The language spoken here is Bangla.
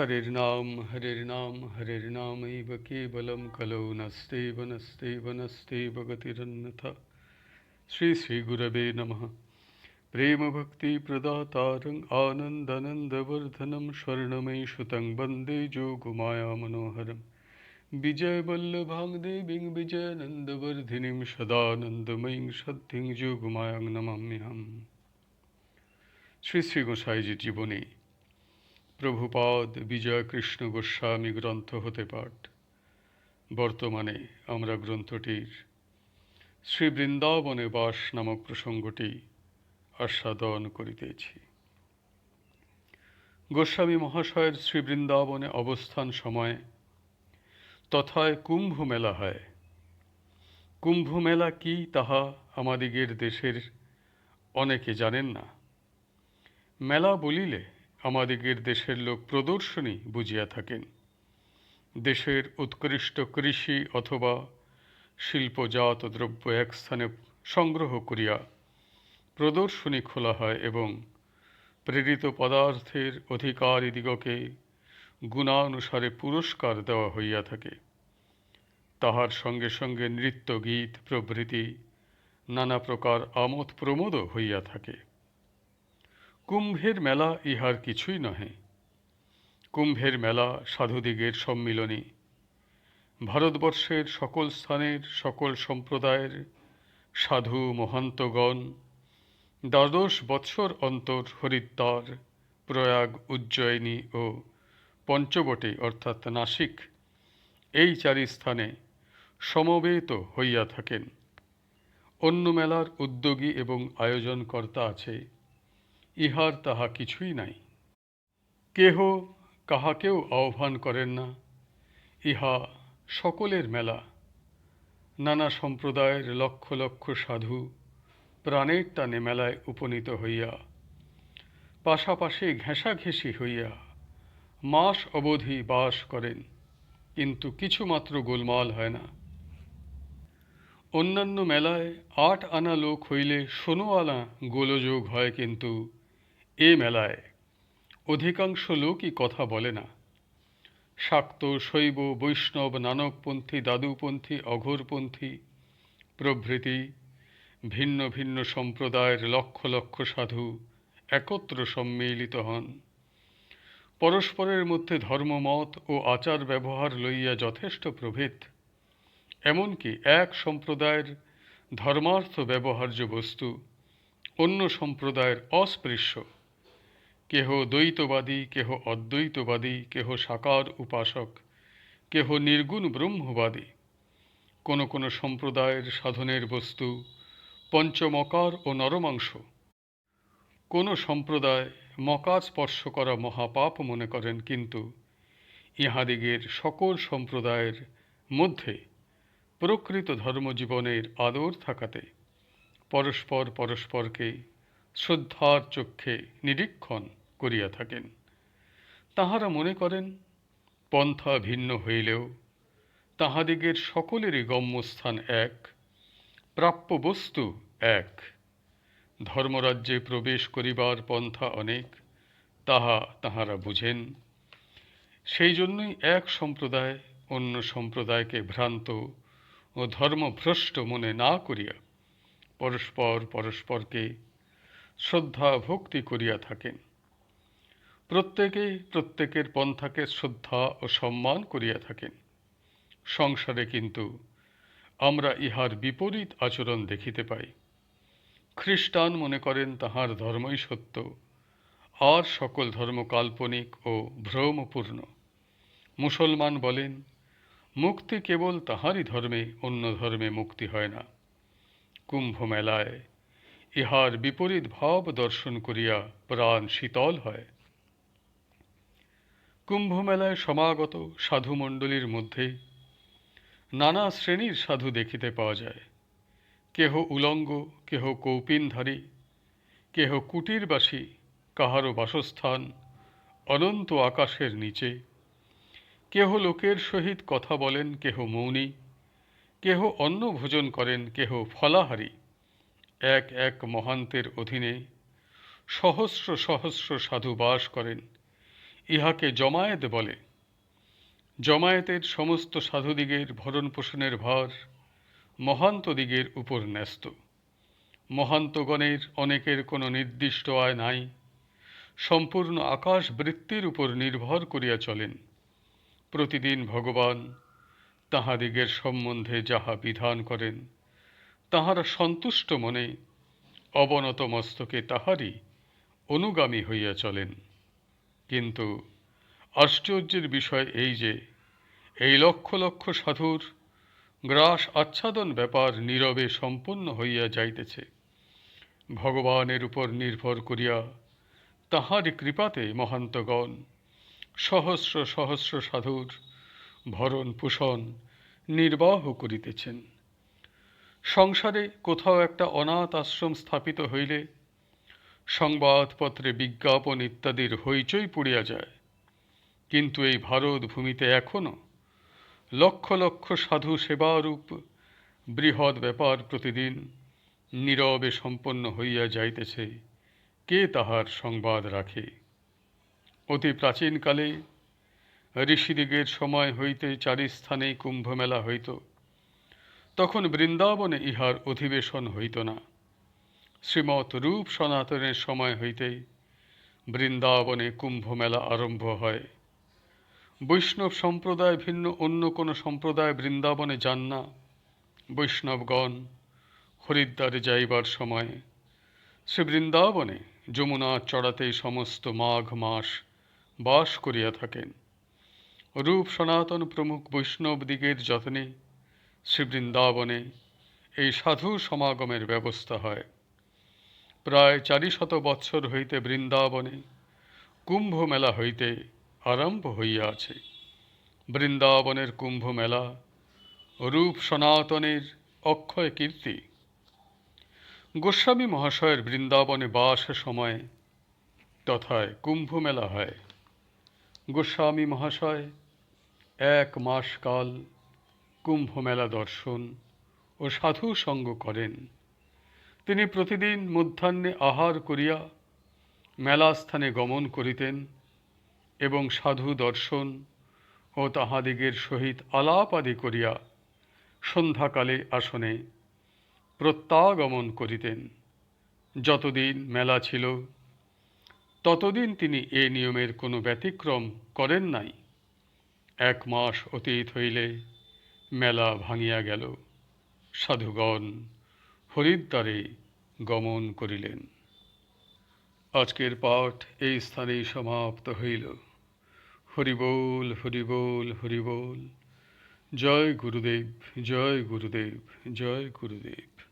হরের নাম হরের নাম হরের নামৈব কেবলম কলৌ নস্তেব নস্তেব নস্তেব গতিরন্যথা শ্রী শ্রী গুরবে নমঃ আনন্দানন্দবর্ধনম স্বর্ণময়ী সুতং বন্দে যোগমায়া মনোহরম বিজয়বল্লভাং দেবীং বিজয়ানন্দবর্ধিনীং সদানন্দময়ীং সদ্ধিং যোগমায়াং নমাম্যহম শ্রী শ্রী গোসাইজির জীবনী প্রভুপাদ বিজয় কৃষ্ণ গোস্বামী গ্রন্থ হতে পাঠ। বর্তমানে আমরা গ্রন্থটির শ্রী বৃন্দাবনে বাস নামক প্রসঙ্গটি আস্বাদন করিতেছি। গোস্বামী মহাশয়ের শ্রী বৃন্দাবনে অবস্থান সময়ে তথায় কুম্ভ মেলা হয়। কুম্ভ মেলা কি তাহা আমাদিগের দেশের অনেকে জানেন না। মেলা বলিলে আমাদিগের দেশের লোক প্রদর্শনী বুঝিয়া থাকেন। দেশের উৎকৃষ্ট কৃষি অথবা শিল্পজাত দ্রব্য এক স্থানে সংগ্রহ করিয়া প্রদর্শনী খোলা হয় এবং প্রেরিত পদার্থের অধিকারীদিগকে গুণানুসারে পুরস্কার দেওয়া হইয়া থাকে। তাহার সঙ্গে সঙ্গে নৃত্য গীত প্রভৃতি নানা প্রকার আমোদ প্রমোদও হইয়া থাকে। কুম্ভের মেলা ইহার কিছুই নহে। কুম্ভের মেলা সাধুদিগের সম্মিলনী। ভারতবর্ষের সকল স্থানের, সকল সম্প্রদায়ের সাধু মহান্তগণ, দ্বাদশ বৎসর অন্তর হরিদ্বার, প্রয়াগ, উজ্জয়িনী ও পঞ্চবটে, অর্থাৎ নাসিক, এই চারি স্থানে সমবেত হইয়া থাকেন। অন্য মেলার উদ্যোগী এবং আয়োজনকর্তা আছে ইহার তাহা কিছুই নাই। কেহ কাহাকেও আহ্বান করেন না। ইহা সকলের মেলা। নানা সম্প্রদায়ের লক্ষ লক্ষ সাধু প্রাণের টানে মেলায় উপনীত হইয়া, পাশাপাশি ঘেঁষাঘেঁষি হইয়া মাস অবধি বাস করেন, কিন্তু কিছুমাত্র গোলমাল হয় না। অন্যান্য মেলায় আট আনা লোক হইলে ষোলো আনা গোলযোগ হয় কিন্তু এ মেলায় অধিকাংশ লোকই কথা বলে না। শাক্ত শৈব, বৈষ্ণব, নানকপন্থী, দাদুপন্থী, অঘোরপন্থী প্রভৃতি ভিন্ন ভিন্ন সম্প্রদায়ের লক্ষ লক্ষ সাধু একত্র সম্মিলিত হন। পরস্পরের মধ্যে ধর্মমত ও আচার ব্যবহার লইয়া যথেষ্ট প্রভেদ। এমনকি এক সম্প্রদায়ের ধর্মার্থ ব্যবহার্য বস্তু অন্য সম্প্রদায়ের অস্পৃশ্য। কেহ দ্বৈতবাদী, কেহ অদ্বৈতবাদী, কেহ সাকার উপাসক, কেহ নির্গুণ ব্রহ্মবাদী। কোনো কোনো সম্প্রদায়ের সাধনের বস্তু পঞ্চমকার ও নরমাংস। কোনো সম্প্রদায় মকা স্পর্শ করা মহাপাপ মনে করেন, কিন্তু ইহাদিগের সকল সম্প্রদায়ের মধ্যে প্রকৃত ধর্মজীবনের আদর থাকাতে পরস্পর পরস্পরকে শ্রদ্ধার চক্ষে নিরীক্ষণ করিয়া থাকেন। তাহারা মনে করেন, পন্থা ভিন্ন হইলেও তাহাদিগের সকলেরই গম্যস্থান এক, প্রাপ্য বস্তু এক। ধর্মরাজ্যে প্রবেশ করিবার পন্থা অনেক, তাহা তাহারা বুঝেন। সেই জন্যই এক সম্প্রদায় অন্য সম্প্রদায়কে ভ্রান্ত ও ধর্মভ্রষ্ট মনে না করিয়া পরস্পর পরস্পরকে শ্রদ্ধা ভক্তি করিয়া থাকেন। প্রত্যেকেই প্রত্যেকের পন্থাকে শ্রদ্ধা ও সম্মান করিয়া থাকেন। সংসারে কিন্তু আমরা ইহার বিপরীত আচরণ দেখিতে পাই। খ্রিস্টান মনে করেন তাহার ধর্মই সত্য, আর সকল ধর্ম কাল্পনিক ও ভ্রমপূর্ণ। মুসলমান বলেন, মুক্তি কেবল তাহারই ধর্মে, অন্য ধর্মে মুক্তি হয় না। কুম্ভ মেলায় ইহার বিপরীত ভাব দর্শন করিয়া প্রাণ শীতল হয়। কুম্ভ মেলায় সমাগত সাধুমণ্ডলীর মধ্যে নানা শ্রেণির সাধু দেখিতে পাওয়া যায়। কেহ উলঙ্গ, কেহ কৌপিনধারী, কেহ কুটিরবাসী, কাহারও বাসস্থান অনন্ত আকাশের নিচে। কেহ লোকের সহিত কথা বলেন, কেহ মৌনী, কেহ অন্ন ভোজন করেন, কেহ ফলাহারী। এক এক মহান্তের অধীনে সহস্র সহস্র সাধু বাস করেন। ইহাকে জমায়েত বলে। জমায়েতের সমস্ত সাধুদিগের ভরণ পোষণের ভার মহান্তদিগের উপর ন্যস্ত। মহান্তগণের অনেকের কোনো নির্দিষ্ট আয় নাই। সম্পূর্ণ আকাশ বৃত্তির উপর নির্ভর করিয়া চলেন। প্রতিদিন ভগবান তাহাদিগের সম্বন্ধে যাহা বিধান করেন, তাহারা সন্তুষ্ট মনে অবনত মস্তকে তাহারই অনুগামী হইয়া চলেন। কিন্তু আশ্চর্যের বিষয় এই যে, এই লক্ষ লক্ষ সাধুর গ্রাস আচ্ছাদন ব্যাপার নীরবে সম্পন্ন হইয়া যাইতেছে। ভগবানের উপর নির্ভর করিয়া তাহারই কৃপাতে মহান্তগণ, সহস্র সহস্র সাধুর ভরণ পোষণ নির্বাহ করিতেছেন। সংসারে কোথাও একটা অনাথ আশ্রম স্থাপিত হইলে সংবাদপত্রে বিজ্ঞাপন ইত্যাদির হইচই পড়িয়া যায়। কিন্তু এই ভারত ভূমিতে এখনও লক্ষ লক্ষ সাধু সেবারূপ বৃহৎ ব্যাপার প্রতিদিন নীরবে সম্পন্ন হইয়া যাইতেছে। কে তাহার সংবাদ রাখে? অতি প্রাচীনকালে ঋষিদিগের সময় হইতে চারি স্থানে কুম্ভমেলা হইত। তখন বৃন্দাবনে ইহার অধিবেশন হইত না। শ্রীমৎ রূপ সনাতনের সময় হইতেই বৃন্দাবনে কুম্ভমেলা আরম্ভ হয়। বৈষ্ণব সম্প্রদায় ভিন্ন, অন্য কোনো সম্প্রদায় বৃন্দাবনে যান না। বৈষ্ণবগণ হরিদ্বারে যাইবার সময় শ্রী বৃন্দাবনে যমুনা চড়াতেই সমস্ত মাঘ মাস বাস করিয়া থাকেন। রূপ সনাতন প্রমুখ বৈষ্ণব দিগের যত্নে শ্রী বৃন্দাবনে এই সাধু সমাগমের ব্যবস্থা হয়। প্রায় চারি শত বৎসর হইতে বৃন্দাবনে কুম্ভ মেলা হইতে আরম্ভ হইয়াছে। বৃন্দাবনের কুম্ভ মেলা রূপ সনাতনের অক্ষয় কীর্তি। গোস্বামী মহাশয়ের বৃন্দাবনে বাস সময়ে তথায় কুম্ভ মেলা হয়। গোস্বামী মহাশয়, এক মাস কাল কুম্ভ মেলা দর্শন ও সাধু সঙ্গ করেন। তিনি প্রতিদিন মধ্যাহ্নে আহার করিয়া মেলাস্থানে গমন করিতেন এবং সাধু দর্শন ও তাহাদিগের সহিত আলাপ আদি করিয়া সন্ধ্যাকালে আসনে প্রত্যাগমন করিতেন। যতদিন মেলা ছিল, ততদিন তিনি এ নিয়মের কোনো ব্যতিক্রম করেন নাই। এক মাস অতীত হইলে মেলা ভাঙিয়া গেল। সাধুগণ হরিদ্বারে গমন করিলেন। আজকের পাঠ এই স্থানেই সমাপ্ত হইল। হরিবোল হরিবোল হরিবোল। জয় গুরুদেব জয় গুরুদেব জয় গুরুদেব।